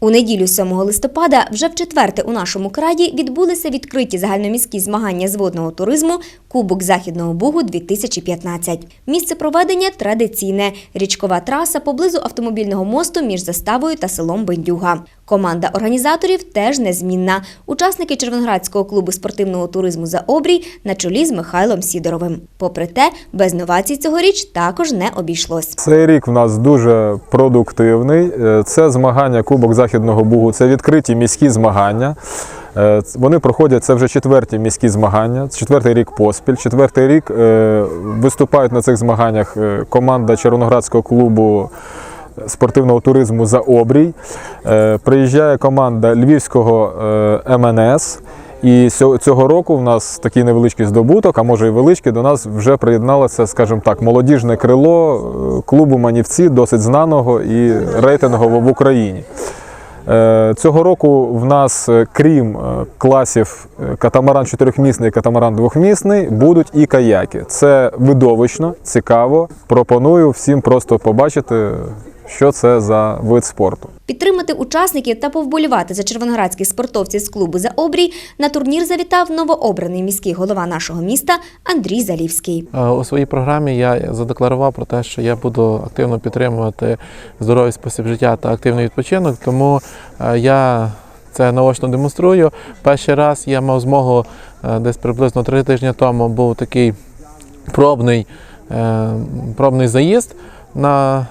У неділю 7 листопада вже в четверте у нашому краї відбулися відкриті загальноміські змагання з водного туризму Кубок Західного Бугу 2015. Місце проведення традиційне річкова траса поблизу автомобільного мосту між заставою та селом Бендюга. Команда організаторів теж незмінна. Учасники Червоноградського клубу спортивного туризму за обрій на чолі з Михайлом Сідоровим. Попри те, без новацій цьогоріч також не обійшлось. Цей рік в нас дуже продуктивний. Е, Це змагання Кубок Західного Бугу. Це відкриті міські змагання. Е, Вони проходять це вже четверті міські змагання, четвертий рік поспіль. Четвертий рік е, виступають на цих змаганнях е, команда Червоноградського клубу спортивного туризму за обрій. Приїжджає команда Львівського МНС. І цього року в нас такий невеличкий здобуток, а може і величкий, до нас вже приєдналося, скажімо так, молодіжне крило клубу Манівці, досить знаного і рейтингового в Україні. Е, Цього року в нас, е, крім е, класів катамаран чотирьохмісний і катамаран двохмісний, будуть і каяки. Це видовищно, цікаво. Пропоную всім просто побачити, що це за вид спорту. Підтримати учасників та повболівати за червоноградських спортовців з клубу за обрій на турнір завітав новообраний міський голова нашого міста Андрій Залівський. Е, У своїй програмі я задекларував про те, що я буду активно підтримувати здоровий спосіб життя та активний відпочинок, тому е, я це наочно демонструю. Перший раз я мав змогу е, десь приблизно три тижні тому був такий пробний, пробний заїзд на,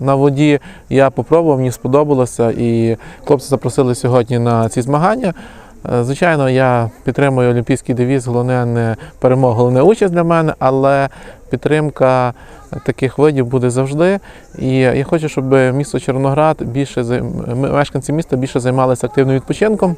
на воді. Я попробував, мені сподобалося, і хлопці запросили сьогодні на ці змагання. Е, Звичайно, я підтримую олімпійський девіз, головне не перемога, головне участь для мене, але підтримка таких видів буде завжди. І я хочу, щоб місто Чорноград більше мешканці міста більше займалися активним відпочинком.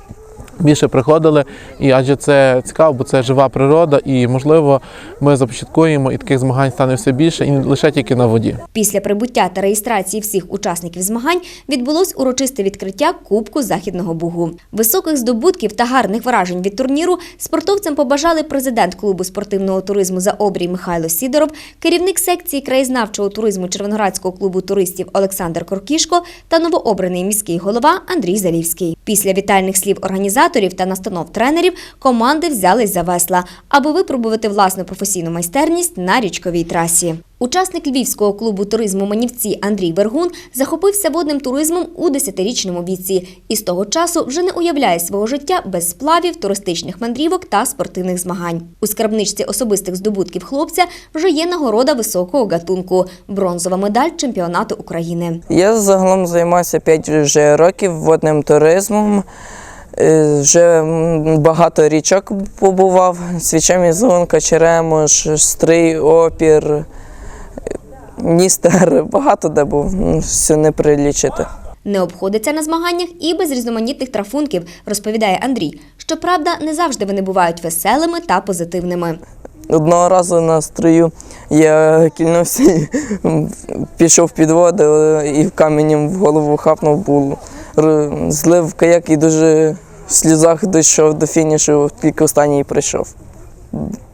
Більше приходили, і адже це цікаво, бо це жива природа, і можливо ми започаткуємо, і таких змагань стане все більше, і не лише тільки на воді. Після прибуття та реєстрації всіх учасників змагань відбулось урочисте відкриття Кубку Західного Бугу. Високих здобутків та гарних вражень від турніру спортовцям побажали президент клубу спортивного туризму за обрій Михайло Сідоров, керівник секції краєзнавчого туризму Червоноградського клубу туристів Олександр Коркішко та новообраний міський голова Андрій Залівський. Після вітальних слів організаторів та настанов тренерів команди взялись за весла, аби випробувати власну професійну майстерність на річковій трасі. Учасник львівського клубу туризму Манівці Андрій Вергун захопився водним туризмом у 10-річному віці і з того часу вже не уявляє свого життя без сплавів, туристичних мандрівок та спортивних змагань. У скарбничці особистих здобутків хлопця вже є нагорода високого гатунку бронзова медаль чемпіонату України. Я загалом займаюся 5 вже років водним туризмом. Е, Вже багато річок побував. Свічемі Зунка, Черемош, Стрий, Опір, е, Дністер. Багато де був, все не прилічити. Не обходиться на змаганнях і без різноманітних трафунків, розповідає Андрій. Щоправда, не завжди вони бувають веселими та позитивними. Одного разу на строю я кільнувся, пішов під воду е, і каменем в голову хапнув було. Злив каяк і дуже в сльозах дійшов до фінішу, тільки останній прийшов.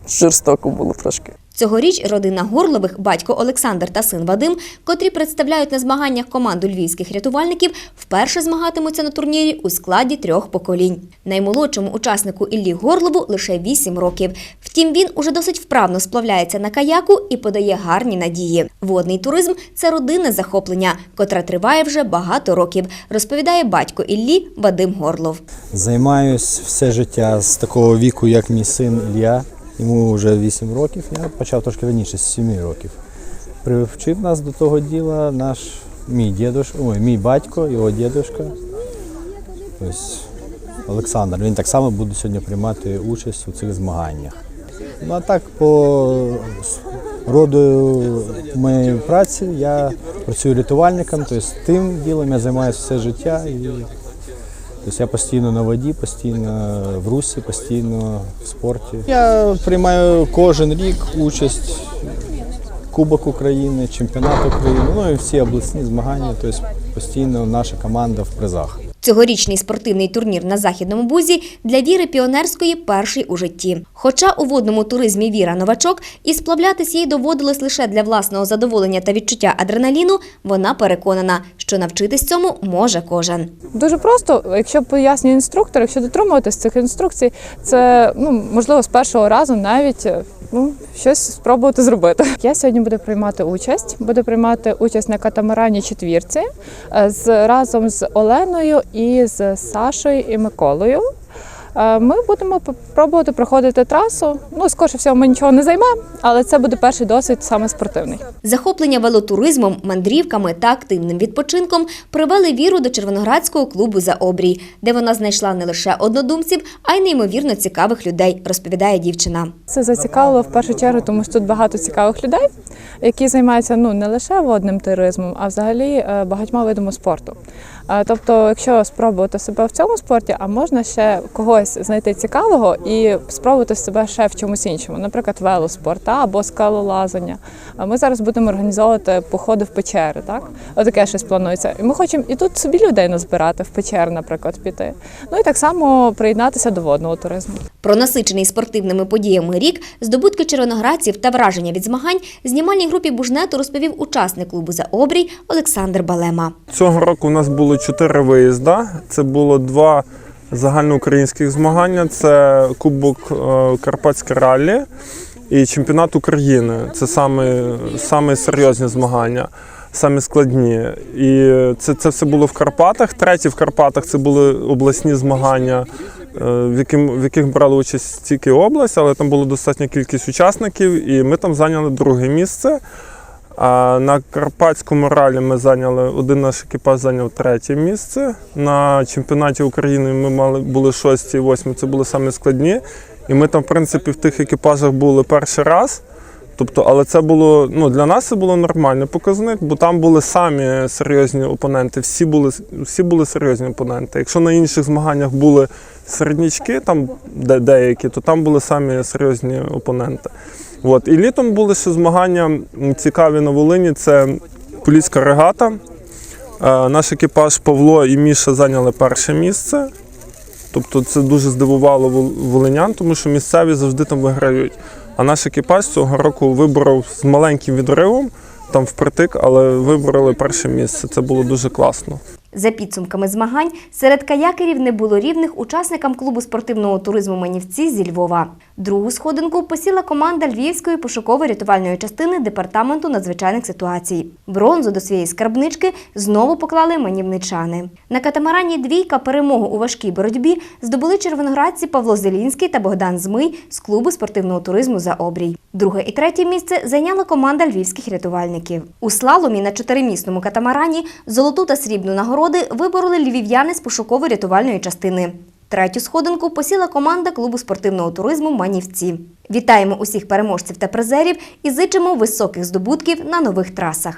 Жорстоко було трошки. Цьогоріч родина Горлових, батько Олександр та син Вадим, котрі представляють на змаганнях команду львівських рятувальників, вперше змагатимуться на турнірі у складі трьох поколінь. Наймолодшому учаснику Іллі Горлову лише 8 років. Втім, він уже досить вправно сплавляється на каяку і подає гарні надії. Водний туризм це родинне захоплення, котре триває вже багато років, розповідає батько Іллі Вадим Горлов. Займаюсь все життя з такого віку, як мій син Ілля. Йому вже 8 років. Я почав трошки раніше, з 7 років. Привчив нас до того діла наш мій дідуш, ой, мій батько, його дідушка. Ось Олександр. Він так само буде сьогодні приймати участь у цих змаганнях. Ну а так, по роду моєї праці я працюю рятувальником, тобто тим ділом я займаюся все життя. І Тобто я постійно на воді, постійно в русі, постійно в спорті. Я приймаю кожен рік участь Кубок України, чемпіонат України, ну і всі обласні змагання. Тобто постійно наша команда в призах. Цьогорічний спортивний турнір на західному бузі для віри піонерської перший у житті. Хоча у водному туризмі Віра новачок і сплавлятись їй доводилось лише для власного задоволення та відчуття адреналіну, вона переконана, що навчитись цьому може кожен. Дуже просто, якщо пояснює інструктор, якщо дотримуватись цих інструкцій, це ну можливо з першого разу навіть ну, щось спробувати зробити. Я сьогодні буду приймати участь. Буду приймати участь на катамарані четвірці е, з разом з Оленою і з Сашою і Миколою. Е, Ми будемо пробувати проходити трасу. Ну, скоріше всього, ми нічого не займемо, але це буде перший досвід саме спортивний. Захоплення велотуризмом, мандрівками та активним відпочинком привели віру до Червоноградського клубу за обрій, де вона знайшла не лише однодумців, а й неймовірно цікавих людей, розповідає дівчина. Це зацікавило в першу чергу, тому що тут багато цікавих людей, які займаються ну не лише водним туризмом, а взагалі е, багатьма видами спорту. Тобто, якщо спробувати себе в цьому спорті, а можна ще когось знайти цікавого і спробувати себе ще в чомусь іншому, наприклад, велоспорт або скалолазання. Ми зараз будемо організовувати походи в печери, так? Отаке щось планується. І ми хочемо і тут собі людей назбирати в печери, наприклад, піти. Ну і так само приєднатися до водного туризму. Про насичений спортивними подіями рік, здобутки червоноградців та враження від змагань знімальній групі Бужнету розповів учасник клубу за обрій Олександр Балема. Цього року у нас було чотири виїзда. Це було два загальноукраїнських змагання. Це Кубок е, Карпатське раллі і чемпіонат України. Це саме, саме серйозні змагання, самі складні. І це, це все було в Карпатах. Третє в Карпатах це були обласні змагання. е, В, яким, в яких брали участь тільки область, але там була достатня кількість учасників, і ми там зайняли друге місце. А на Карпатському ралі ми зайняли один наш екіпаж зайняв третє місце. На чемпіонаті України ми мали були шості восьмі. Це були самі складні. І ми там, в принципі, в тих екіпажах були перший раз. Тобто, але це було ну для нас це було нормальний показник, бо там були самі серйозні опоненти. Всі були всі були серйозні опоненти. Якщо на інших змаганнях були середнячки, там де деякі, то там були самі серйозні опоненти. От. І літом були ще змагання цікаві на Волині. Це поліська регата. Е, Наш екіпаж Павло і Міша зайняли перше місце. Тобто це дуже здивувало волинян, тому що місцеві завжди там виграють. А наш екіпаж цього року виборов з маленьким відривом, там впритик, але вибороли перше місце. Це було дуже класно. За підсумками змагань, серед каякерів не було рівних учасникам клубу спортивного туризму Манівці зі Львова. Другу сходинку посіла команда Львівської пошуково-рятувальної частини департаменту надзвичайних ситуацій. Бронзу до своєї скарбнички знову поклали манівничани. На катамарані двійка перемогу у важкій боротьбі здобули червоноградці Павло Зелінський та Богдан Змий з клубу спортивного туризму за обрій. Друге і третє місце зайняла команда львівських рятувальників. У слаломі на чотиримісному катамарані золоту та срібну нагороди вибороли львів'яни з пошуково-рятувальної частини. Третю сходинку посіла команда клубу спортивного туризму Манівці. Вітаємо усіх переможців та призерів і зичимо високих здобутків на нових трасах.